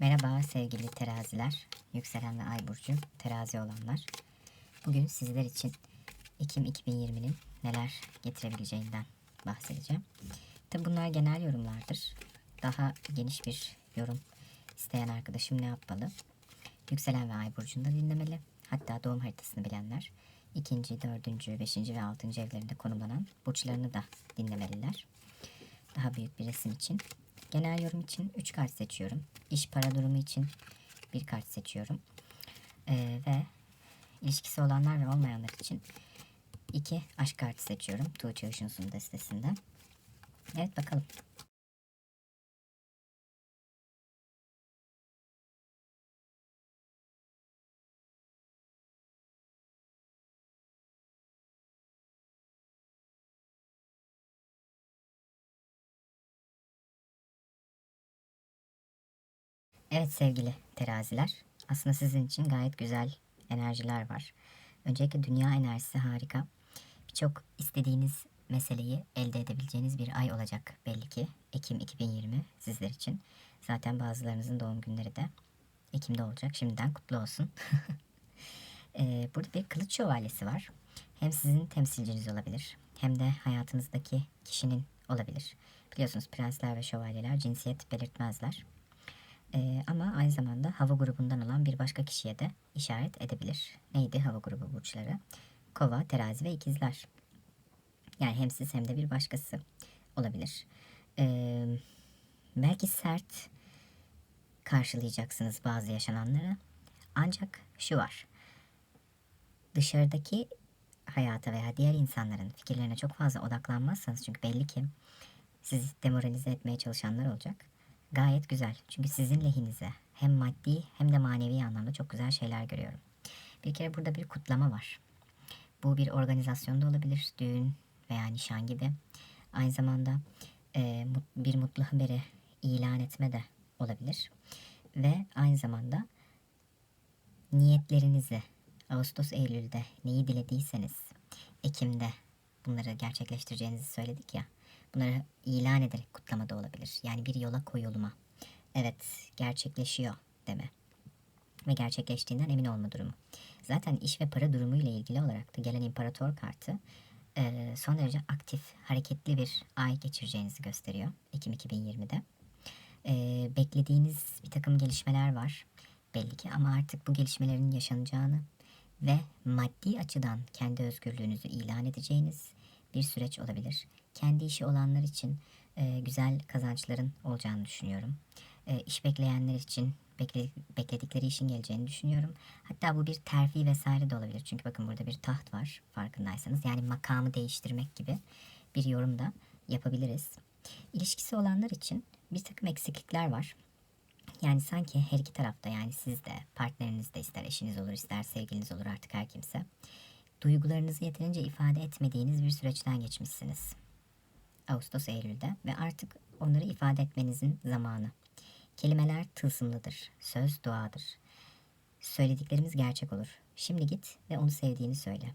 Merhaba sevgili teraziler, yükselen ve ay burcu terazi olanlar. Bugün sizler için Ekim 2020'nin neler getirebileceğinden bahsedeceğim. Tabi bunlar genel yorumlardır. Daha geniş bir yorum isteyen arkadaşım ne yapmalı? Yükselen ve ay burcunda dinlemeli. Hatta doğum haritasını bilenler ikinci, dördüncü, beşinci ve altıncı evlerinde konumlanan burçlarını da dinlemeliler. Daha büyük bir resim için Genel yorum için 3 kart seçiyorum. İş para durumu için bir kart seçiyorum. Ee, ve ilişkisi olanlar ve olmayanlar için iki aşk kartı seçiyorum. Tuğçe Işınsu'nun destesinden. Evet bakalım. Evet sevgili teraziler, aslında sizin için gayet güzel enerjiler var. Öncelikle dünya enerjisi harika. Birçok istediğiniz meseleyi elde edebileceğiniz bir ay olacak belli ki. Ekim 2020 sizler için. Zaten bazılarınızın doğum günleri de Ekim'de olacak. Şimdiden kutlu olsun. ee, burada bir kılıç şövalyesi var. Hem sizin temsilciniz olabilir hem de hayatınızdaki kişinin olabilir. Biliyorsunuz prensler ve şövalyeler cinsiyet belirtmezler. Ee, ama aynı zamanda hava grubundan olan bir başka kişiye de işaret edebilir. Neydi hava grubu burçları? Kova, terazi ve ikizler. Yani hem siz hem de bir başkası olabilir. Ee, belki sert karşılayacaksınız bazı yaşananları. Ancak şu var. Dışarıdaki hayata veya diğer insanların fikirlerine çok fazla odaklanmazsanız çünkü belli ki sizi demoralize etmeye çalışanlar olacak gayet güzel. Çünkü sizin lehinize hem maddi hem de manevi anlamda çok güzel şeyler görüyorum. Bir kere burada bir kutlama var. Bu bir organizasyonda olabilir, düğün veya nişan gibi. Aynı zamanda e, bir mutlu haberi ilan etme de olabilir. Ve aynı zamanda niyetlerinizi Ağustos, Eylül'de neyi dilediyseniz Ekim'de bunları gerçekleştireceğinizi söyledik ya. Bunları ilan ederek kutlama da olabilir. Yani bir yola koyulma. Evet gerçekleşiyor deme. Ve gerçekleştiğinden emin olma durumu. Zaten iş ve para durumu ile ilgili olarak da gelen imparator kartı son derece aktif, hareketli bir ay geçireceğinizi gösteriyor. Ekim 2020'de. Beklediğiniz bir takım gelişmeler var belli ki ama artık bu gelişmelerin yaşanacağını ve maddi açıdan kendi özgürlüğünüzü ilan edeceğiniz bir süreç olabilir. Kendi işi olanlar için e, güzel kazançların olacağını düşünüyorum. E, iş bekleyenler için bekledikleri işin geleceğini düşünüyorum. Hatta bu bir terfi vesaire de olabilir. Çünkü bakın burada bir taht var farkındaysanız. Yani makamı değiştirmek gibi bir yorum da yapabiliriz. İlişkisi olanlar için bir takım eksiklikler var. Yani sanki her iki tarafta yani siz de partneriniz de ister eşiniz olur ister sevgiliniz olur artık her kimse duygularınızı yeterince ifade etmediğiniz bir süreçten geçmişsiniz. Ağustos Eylül'de ve artık onları ifade etmenizin zamanı. Kelimeler tılsımlıdır, söz duadır. Söylediklerimiz gerçek olur. Şimdi git ve onu sevdiğini söyle.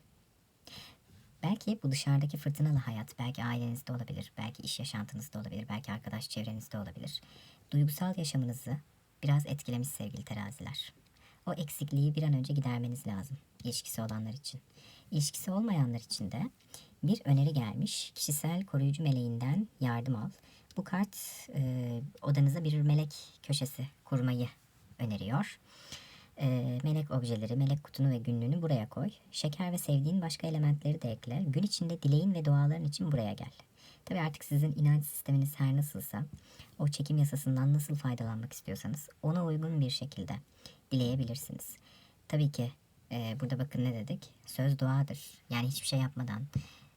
Belki bu dışarıdaki fırtınalı hayat, belki ailenizde olabilir, belki iş yaşantınızda olabilir, belki arkadaş çevrenizde olabilir. Duygusal yaşamınızı biraz etkilemiş sevgili teraziler. O eksikliği bir an önce gidermeniz lazım ilişkisi olanlar için. İlişkisi olmayanlar için de bir öneri gelmiş. Kişisel koruyucu meleğinden yardım al. Bu kart e, odanıza bir melek köşesi kurmayı öneriyor. E, melek objeleri, melek kutunu ve günlüğünü buraya koy. Şeker ve sevdiğin başka elementleri de ekle. Gün içinde dileğin ve duaların için buraya gel. Tabi artık sizin inanç sisteminiz her nasılsa, o çekim yasasından nasıl faydalanmak istiyorsanız ona uygun bir şekilde dileyebilirsiniz. Tabii ki e, burada bakın ne dedik? Söz duadır. Yani hiçbir şey yapmadan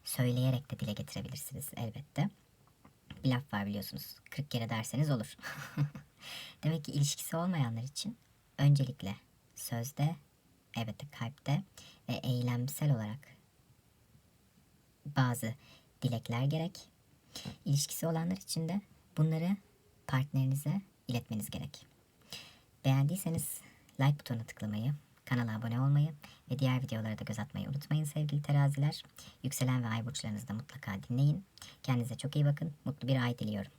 söyleyerek de dile getirebilirsiniz elbette. Bir laf var biliyorsunuz. 40 kere derseniz olur. Demek ki ilişkisi olmayanlar için öncelikle sözde, elbette kalpte ve eylemsel olarak bazı dilekler gerek. İlişkisi olanlar için de bunları partnerinize iletmeniz gerek. Beğendiyseniz like butonuna tıklamayı, kanala abone olmayı ve diğer videolara da göz atmayı unutmayın sevgili teraziler. Yükselen ve ay burçlarınızı da mutlaka dinleyin. Kendinize çok iyi bakın. Mutlu bir ay diliyorum.